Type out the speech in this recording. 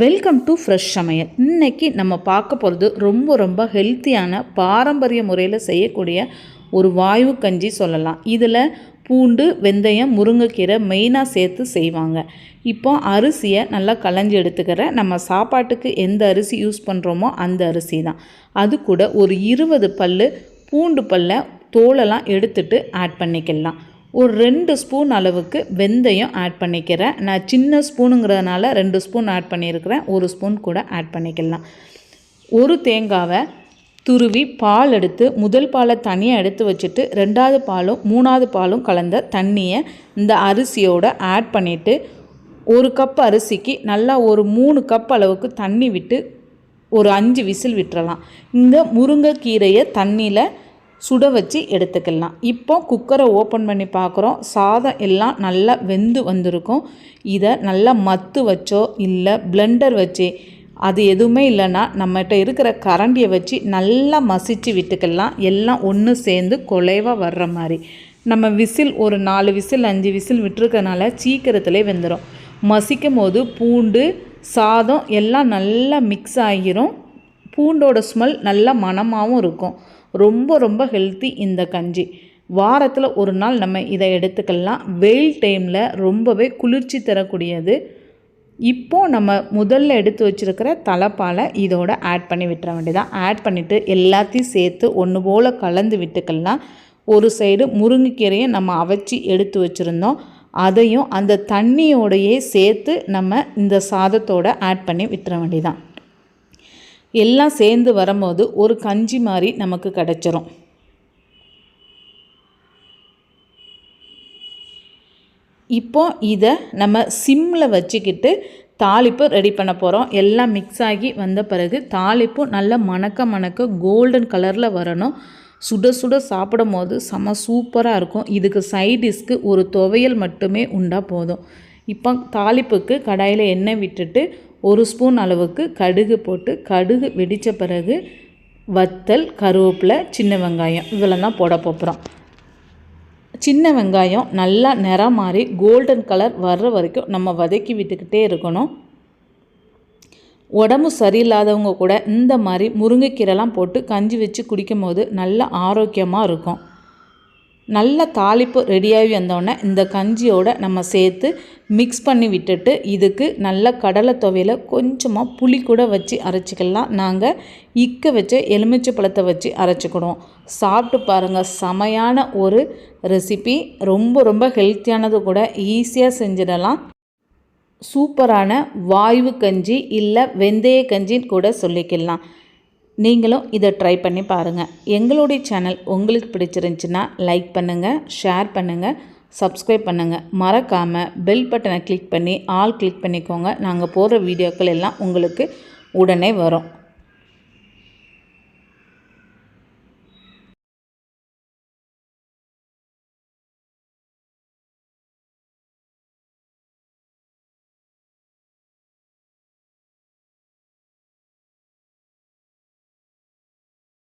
Welcome to fresh சமையல். இன்றைக்கி நம்ம பார்க்க போகிறது ரொம்ப ரொம்ப ஹெல்த்தியான பாரம்பரிய முறையில் செய்யக்கூடிய ஒரு வாயு கஞ்சி சொல்லலாம். இதில் பூண்டு வெந்தயம் முருங்கைக்கீரை மெயினாக சேர்த்து செய்வாங்க. இப்போ அரிசியை நல்லா களைஞ்சி எடுத்துக்கிறேன் நம்ம சாப்பாட்டுக்கு எந்த அரிசி யூஸ் பண்ணுறோமோ அந்த அரிசி தான். அது கூட ஒரு இருபது பல் பூண்டு பல்ல தோலெல்லாம் எடுத்துட்டு ஆட் பண்ணிக்கலாம். ஒரு ரெண்டு ஸ்பூன் அளவுக்கு வெந்தயம் ஆட் பண்ணிக்கிறேன். நான் சின்ன ஸ்பூனுங்கிறதுனால ரெண்டு ஸ்பூன் ஆட் பண்ணியிருக்கிறேன். ஒரு ஸ்பூன் கூட ஆட் பண்ணிக்கலாம். ஒரு தேங்காவை துருவி பால் எடுத்து முதல் பாலை தனியாக எடுத்து வச்சுட்டு ரெண்டாவது பாலும் மூணாவது பாலும் கலந்த தண்ணியை இந்த அரிசியோடு ஆட் பண்ணிவிட்டு ஒரு கப் அரிசிக்கு நல்லா ஒரு மூணு கப் அளவுக்கு தண்ணி விட்டு ஒரு அஞ்சு விசில் விட்டுறலாம். இந்த முருங்கைக்கீரையை தண்ணியில் சுட வச்சு எடுத்துக்கலாம். இப்போ குக்கரை ஓப்பன் பண்ணி பார்க்குறோம். சாதம் எல்லாம் நல்லா வெந்து வந்திருக்கும். இதை நல்லா மத்து வச்சோ இல்லை பிளெண்டர் வச்சு அது எதுவுமே இல்லைன்னா நம்மகிட்ட இருக்கிற கரண்டியை வச்சு நல்லா மசிச்சு விட்டுக்கலாம். எல்லாம் ஒன்று சேர்ந்து குலைவாக வர்ற மாதிரி. நம்ம விசில் ஒரு நாலு விசில் அஞ்சு விசில் விட்டுருக்கனால சீக்கிரத்துலேயே வெந்துடும் மசிக்கும் போது பூண்டு சாதம் எல்லாம் நல்லா மிக்ஸ் ஆகிரும். பூண்டோட ஸ்மெல் நல்லா மணமாகவும் இருக்கும். ரொம்ப ரொம்ப ஹெல்த்தி இந்த கஞ்சி. வாரத்தில் ஒரு நாள் நம்ம இதை எடுத்துக்கலாம். வெயில் டைமில் ரொம்பவே குளிர்ச்சி தரக்கூடியது. இப்போது நம்ம முதல்ல எடுத்து வச்சுருக்கிற தலைப்பாலை இதோட ஆட் பண்ணி விட்டுற வேண்டியதான் ஆட் பண்ணிவிட்டு எல்லாத்தையும் சேர்த்து ஒன்று போல் கலந்து விட்டுக்கலாம். ஒரு சைடு முருங்கைக்கீரையை நம்ம அவைச்சி எடுத்து வச்சுருந்தோம். அதையும் அந்த தண்ணியோடையே சேர்த்து நம்ம இந்த சாதத்தோடு ஆட் பண்ணி விட்டுற வேண்டியதான் எல்லாம் சேர்ந்து வரும்போது ஒரு கஞ்சி மாதிரி நமக்கு கிடச்சிரும். இப்போ இதை நம்ம சிம்மில் வச்சுக்கிட்டு தாளிப்பு ரெடி பண்ண போகிறோம் எல்லாம் மிக்ஸ் ஆகி வந்த பிறகு தாளிப்பும் நல்லா மணக்க மணக்க கோல்டன் கலரில் வரணும். சுட சுட சாப்பிடும் போது செம சூப்பராக இருக்கும். இதுக்கு சைடிஷ்க்கு ஒரு துவையல் மட்டுமே உண்டா போதும். இப்போ தாளிப்புக்கு கடாயில் எண்ணெய் விட்டுட்டு ஒரு ஸ்பூன் அளவுக்கு கடுகு போட்டு கடுகு வெடித்த பிறகு வத்தல் கருவேப்பிலை சின்ன வெங்காயம் இவ்வளோ தான் போட போகிறோம் சின்ன வெங்காயம் நல்லா நிறம் மாறி கோல்டன் கலர் வர்ற வரைக்கும் நம்ம வதக்கி விட்டுக்கிட்டே இருக்கணும். உடம்பு சரியில்லாதவங்க கூட இந்த மாதிரி முருங்கைக்கீரைலாம் போட்டு கஞ்சி வச்சு குடிக்கும் போது நல்ல ஆரோக்கியமாக இருக்கும். நல்ல தாளிப்பு ரெடியாகி வந்தோடனே இந்த கஞ்சியோடு நம்ம சேர்த்து மிக்ஸ் பண்ணி விட்டுட்டு இதுக்கு நல்ல கடலை துவையில் கொஞ்சமாக புளி கூட வச்சு அரைச்சிக்கலாம். நாங்கள் இக்க வச்ச எலுமிச்சை பழத்தை வச்சு அரைச்சிக்கிடுவோம். சாப்பிட்டு பாருங்கள் செமையான ஒரு ரெசிபி ரொம்ப ரொம்ப ஹெல்த்தியானது கூட ஈஸியாக செஞ்சிடலாம். சூப்பரான வாய்வு கஞ்சி இல்லை வெந்தய கஞ்சின்னு கூட சொல்லிக்கலாம். நீங்களும் இதை ட்ரை பண்ணி பாருங்கள் எங்களுடைய சேனல் உங்களுக்கு பிடிச்சிருந்துச்சின்னா லைக் பண்ணுங்கள் ஷேர் பண்ணுங்கள் சப்ஸ்கிரைப் பண்ணுங்கள் மறக்காமல் பெல் பட்டனை கிளிக் பண்ணி ஆல் கிளிக் பண்ணிக்கோங்க. நாங்கள் போடுற வீடியோக்கள் எல்லாம் உங்களுக்கு உடனே வரும்.